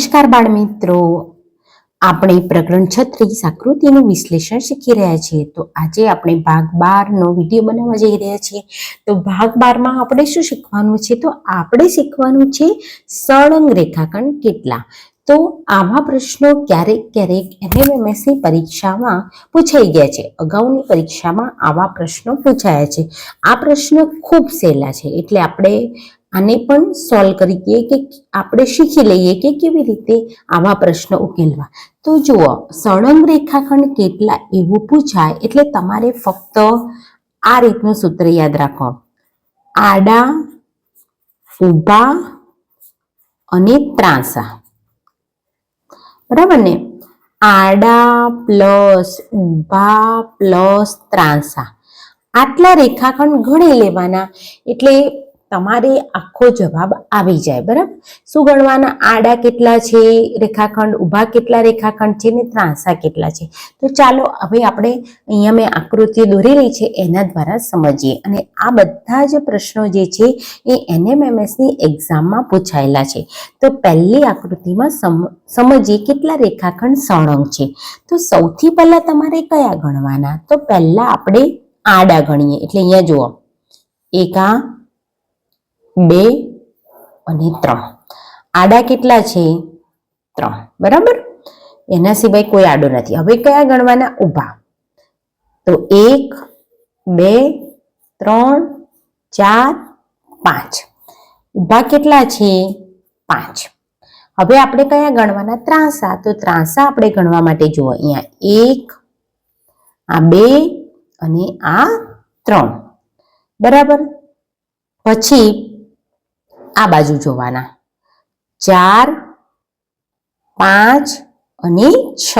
નમસ્કાર બાળ મિત્રો આપણે પ્રકરણ છત્રીસ આકૃતિનું વિશ્લેષણ શીખી રહ્યા છીએ. તો આજે આપણે ભાગ બારનો વીડિયો બનાવવા જઈ રહ્યા છીએ. તો ભાગ બારમાં આપણે શું શીખવાનું છે? તો આપણે શીખવાનું છે સળંગ રેખાખંડ કેટલા? તો આવા પ્રશ્નો ક્યારેક ક્યારેક એમએમએસની પરીક્ષામાં પૂછાઈ ગયા છે. અગાઉની પરીક્ષામાં આવા પ્રશ્નો પૂછાયા છે. આ પ્રશ્ન ખૂબ સહેલા છે. એટલે આપણે આને પણ સોલ્વ કરી દઈએ કે આપણે શીખી લઈએ કે કેવી રીતે આવા પ્રશ્નો ઉકેલવા. તો જુઓ સળંગ રેખાખંડ કેટલા એવું પૂછાય એટલે તમારે ફક્ત આ રીતનું સૂત્ર યાદ રાખો. આડા, ઊભા અને ત્રાંસા. બરાબર ને? આડા પ્લસ ઊભા પ્લસ ત્રાંસા. આટલા રેખાખંડ ગણી લેવાના. એટલે તમારે આખો જવાબ આવી જાય, બરાબર? શું ગણવાના આડા કેટલા છે, રેખાખંડ ઊભા કેટલા રેખાખંડ છે ને ત્રાંસા કેટલા છે? તો ચાલો હવે આપણે અહીંયા મેં આકૃતિઓ દોરેલી છે, એના દ્વારા સમજીએ. અને આ બધા જ પ્રશ્નો જે છે એ એનએમએમએસની એક્ઝામમાં પૂછાયેલા છે. તો પહેલી આકૃતિમાં સમજીએ કેટલા રેખાખંડ સળંગ છે. તો સૌથી પહેલાં તમારે કયા ગણવાના? તો પહેલાં આપણે આડા ગણીએ. એટલે અહીંયા જુઓ. એક બે અને ત્રણ. આડા કેટલા છે? ત્રણ. બરાબર? એના સિવાય કોઈ આડો નથી. હવે કયા ગણવાના? ઊભા. તો એક, બે, ત્રણ, ચાર, પાંચ. ઊભા કેટલા છે? પાંચ. હવે આપણે કયા ગણવાના? ત્રાંસા. તો ત્રાંસા આપણે ગણવા માટે જુઓ. અહીંયા એક, આ બે અને આ ત્રણ. બરાબર? પછી આ બાજુ જોવાના. ચાર, પાંચ અને છ.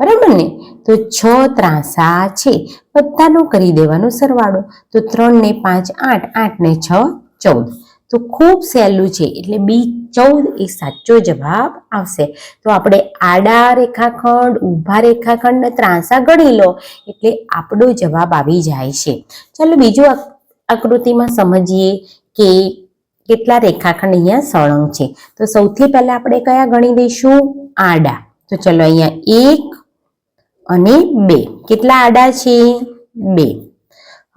બરાબર ને? તો છ ત્રાસા છે. બધાનો કરી દેવાનો સરવાળો. તો ત્રણ ને પાંચ, આઠ આઠ ને છ, ચૌદ. તો ખૂબ સહેલું છે. એટલે બી ચૌદ એ સાચો જવાબ આવશે. તો આપણે આડા રેખાખંડ, ઊભા રેખાખંડ ત્રાંસા ગણી લો. એટલે આપણો જવાબ આવી જાય છે. ચાલો બીજું આક- આકૃતિમાં સમજીએ કે કેટલા રેખાખંડ અહીંયા સળંગ છે? તો સૌથી પહેલા આપણે કયા ગણી દઈશું? આડા. તો ચલો અહીંયા એક અને બે. કેટલા આડા છે? બે.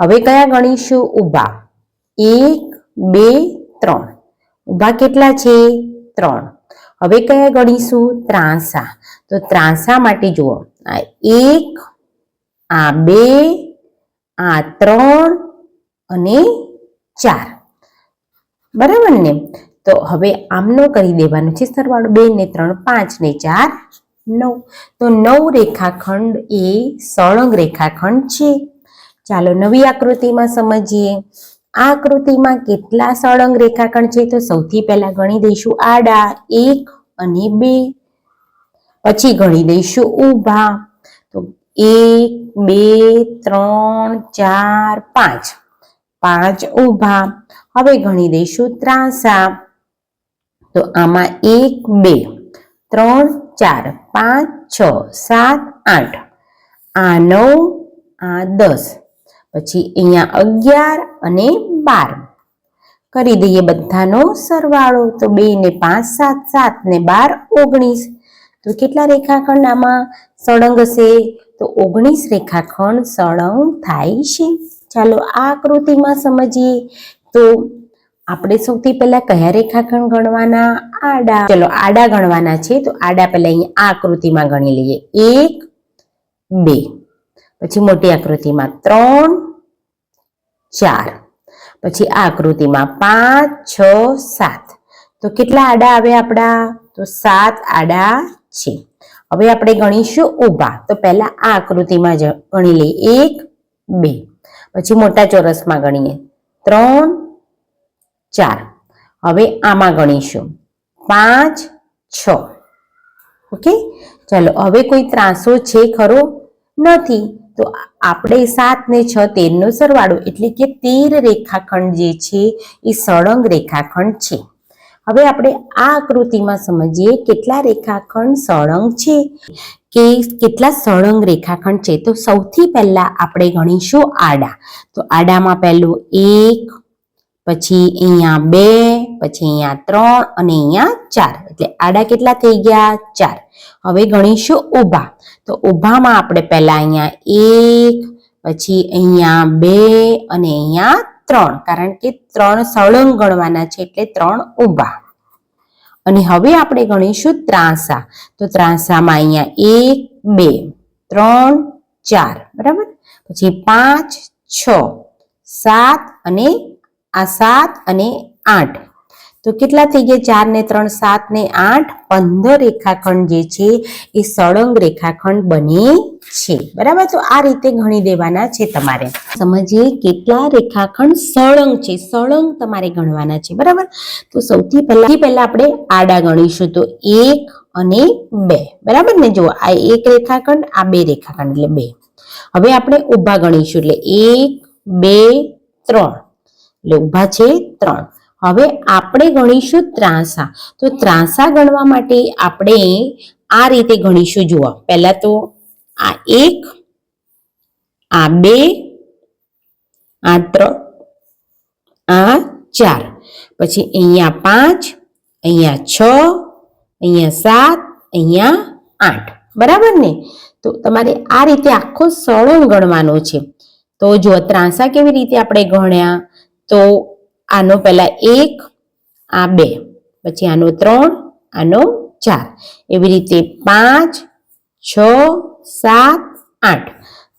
હવે કયા ગણીશું? ઊભા. એક, બે, ત્રણ. ઊભા કેટલા છે? ત્રણ. હવે કયા ગણીશું? ત્રાંસા. તો ત્રાંસા માટે જુઓ. આ એક, આ બે, આ ત્રણ અને ચાર. બરાબર ને? તો હવે આમનો કરી દેવાનું છે સરવાળો બે ને ત્રણ, પાંચ ને ચાર, નવ. તો નવ રેખાખંડ એ સળંગ રેખાખંડ છે. ચાલો નવી આકૃતિમાં સમજીએ. આ આકૃતિમાં કેટલા સળંગ રેખાખંડ છે તો સૌથી પહેલા ગણી દઈશું આડા, એક અને બે. પછી ગણી દઈશું ઊભા. તો એક, બે, ત્રણ, ચાર, પાંચ. પાંચ ઊભા. હવે ગણી દઈશું ત્રાંસા. તો આમાં એક, બે, ત્રણ, ચાર, પાંચ, છ, સાત, આઠ. આ નવ, આ દસ. પછી અહીંયા અગિયાર અને બાર. કરી દઈએ બધાનો સરવાળો. તો બે ને પાંચ, સાત સાત ને બાર, ઓગણીસ. તો કેટલા રેખાખંડ આમાં સળંગ હશે તો ઓગણીસ રેખાખંડ સળંગ થાય છે. ચાલો આ આકૃતિમાં સમજીએ તો આપણે સૌથી પહેલા કયા રેખાખંડ ગણવાના? આડા. ચલો, આડા ગણવાના છે, તો આડા પહેલા અહીંયા આ આકૃતિમાં ગણી લઈએ. એક, બે. પછી મોટી આકૃતિમાં ત્રણ, ચાર. પછી આ આકૃતિમાં પાંચ, છ, સાત. તો કેટલા આડા આવે આપણા? તો સાત આડા છે. હવે આપણે ગણીશું ઊભા. તો પહેલા આ આકૃતિમાં ગણી લઈએ. એક, બે. પછી મોટા ચોરસમાં ગણીએ. ત્રણ, ચાર. હવે આમાં ગણીશું. પાંચ, છ. ઓકે? ચાલો, હવે કોઈ ત્રાસો છે ખરો? નથી. તો આપણે સાત ને છ તેરનો સરવાળો. એટલે કે તેર રેખાખંડ જે છે, એ સળંગ રેખાખંડ છે. હવે આપણે આ આકૃતિમાં સમજીએ કેટલા રેખાખંડ સળંગ છે. કે કેટલા સળંગ રેખાખંડ છે. તો સૌથી પહેલા આપણે ગણીશું આડા. તો આડામાં પહેલું એક, પછી અહીંયા બે, પછી અહીંયા ત્રણ અને અહીંયા ચાર. એટલે આડા કેટલા થઈ ગયા? ચાર. હવે ગણીશું ઊભા. તો ઊભામાં આપણે પહેલા અહીંયા એક, પછી અહીંયા બે અને અહીંયા ત્રણ, કારણ કે ત્રણ સળંગ ગણવાના છે એટલે ત્રણ ઊભા. અને હવે આપણે ગણીશું ત્રાંસા. તો ત્રાંસામાં અહીંયા એક, બે, ત્રણ, ચાર, બરાબર? પછી પાંચ, છ, સાત અને આ સાત અને આઠ. તો કેટલા થઈ ગયા? ચાર ને ત્રણ, સાત ને આઠ. પંદર રેખાખંડ જે છે એ સળંગ રેખાખંડ બને છે. બરાબર? તો આ રીતે ગણી દેવાના છે તમારે. સમજીએ કેટલા રેખાખંડ સળંગ છે. સળંગ તમારે ગણવાના છે. બરાબર? તો સૌથી પહેલા પહેલા આપણે આડા ગણીશું. તો એક અને બે. બરાબર ને? જુઓ, આ એક રેખાખંડ, આ બે રેખાખંડ, એટલે બે. હવે આપણે ઊભા ગણીશું. એટલે એક, બે, ત્રણ. એટલે ઊભા છે ત્રણ. હવે આપણે ગણીશું ત્રાંસા. તો ત્રાંસા ગણવા માટે આપણે આ રીતે ગણીશું. જુઓ, પહેલા તો આ એક, આ બે, આ ત્રણ, આ ચાર. પછી અહીંયા પાંચ, અહીંયા છ, અહીંયા સાત, અહીંયા આઠ. બરાબર ને? તો તમારે આ રીતે આખો સળંગ ગણવાનો છે. તો જો ત્રાંસા કેવી રીતે આપણે ગણ્યા? તો આનો પહેલા એક, આ બે. પછી આનો ત્રણ, આનો ચાર. એવી રીતે પાંચ, છ સાત, આઠ.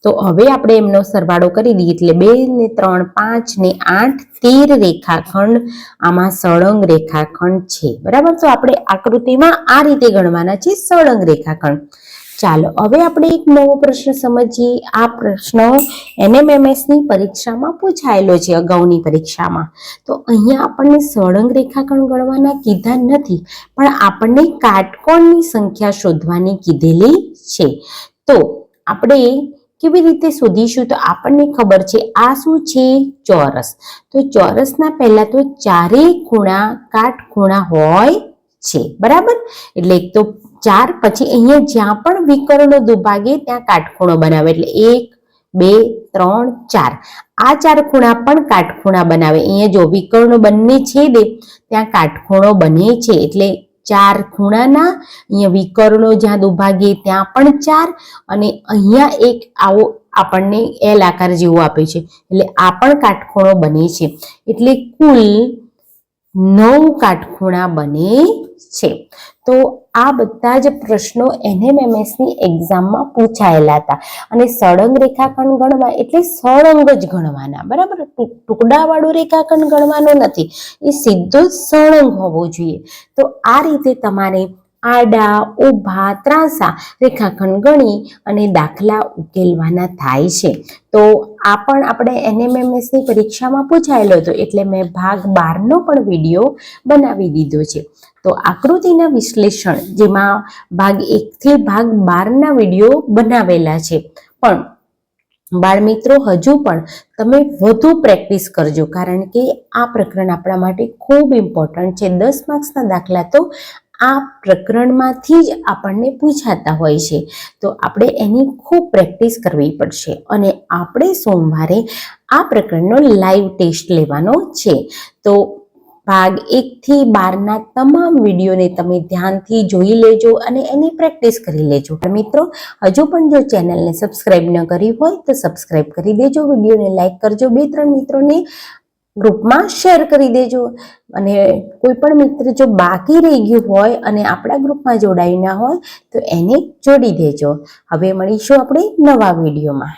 તો હવે આપણે એમનો સરવાળો કરી દઈએ એટલે બે ને ત્રણ, પાંચ ને આઠ, તેર રેખાખંડ. આમાં સળંગ રેખાખંડ છે. બરાબર? તો આપણે આકૃતિમાં આ રીતે ગણવાના છે સળંગ રેખાખંડ. ચાલો, હવે આપણે એક નવો પ્રશ્ન સમજીએ. આ પ્રશ્ન NMMS ની પરીક્ષામાં પૂછાયેલો છે અગાઉની પરીક્ષામાં. તો અહીંયા આપણને સળંગ રેખાખંડ ગણવાના કીધા નથી, પણ આપણને કાટકોણની સંખ્યા શોધવાની કીધેલી છે. તો આપણે કેવી રીતે શોધીશું? તો આપણને ખબર છે, આ શું છે? ચોરસ. તો ચોરસના પહેલા તો ચારેય ખૂણા કાટખૂણા હોય છે, બરાબર? એટલે એક તો ચાર, પછી અહીંયા જ્યાં પણ વિકર્ણો દુભાગે, ત્યાં કાટખૂણો બનાવે. એટલે એક, બે, ત્રણ, ચાર. આ ચાર ખૂણા પણ કાટખૂણા બનાવે. અહીંયા જો વિકર્ણો બંને છેદે, ત્યાં કાટખૂણો બને છે. એટલે ચાર ખૂણાના, અહીંયા વિકર્ણો જ્યાં દુભાગીએ ત્યાં પણ ચાર અને અહીંયા એક આવો આપણને એલ આકાર જેવો આપે છે. એટલે આ પણ કાટખૂણો બને છે. એટલે કુલ નવ કાટખૂણા બને છે. તો આ બધા જ પ્રશ્નો NMMS ની એક્ઝામમાં પૂછાયેલા હતા. અને સળંગ રેખાખંડ ગણવા એટલે સળંગ જ ગણવાના, બરાબર? ટુકડાવાળું રેખાખંડ ગણવાનો નથી. એ સીધો સળંગ હોવો જોઈએ. તો આ રીતે તમારે આડા, ઊભા, ત્રાંસા રેખાખંડ ગણી અને દાખલા ઉકેલવાના થાય છે. તો આ પણ આપણે એનએમએમએસની પરીક્ષામાં પૂછાયેલો હતો, એટલે મેં ભાગ બારનો પણ વીડિયો બનાવી દીધો છે. તો આકૃતિના વિશ્લેષણ, જેમાં ભાગ એકથી ભાગ બારના વીડિયો બનાવેલા છે. પણ બાળમિત્રો, હજુ પણ તમે વધુ પ્રેક્ટિસ કરજો, કારણ કે આ પ્રકરણ આપણા માટે ખૂબ ઇમ્પોર્ટન્ટ છે. દસ માર્ક્સના દાખલા તો આ પ્રકરણમાંથી જ આપણને પૂછાતા હોય છે. તો આપણે એની ખૂબ પ્રેક્ટિસ કરવી પડશે અને આપણે સોમવારે આ પ્રકરણનો લાઈવ ટેસ્ટ લેવાનો છે. તો ભાગ એકથી બારના તમામ વિડીયોને તમે ધ્યાનથી જોઈ લેજો અને એની પ્રેક્ટિસ કરી લેજો. મિત્રો, હજુ પણ જો ચેનલને સબસ્ક્રાઈબ ન કરી હોય તો સબસ્ક્રાઈબ કરી દેજો, વિડીયોને લાઈક કરજો, બે ત્રણ મિત્રોને ગ્રુપમાં શેર કરી દેજો. અને કોઈ પણ મિત્ર જો બાકી રહી ગયું હોય અને આપણા ગ્રુપમાં જોડાયું ના હોય તો એને જોડી દેજો. હવે મળીશું આપણે નવા વિડીયોમાં.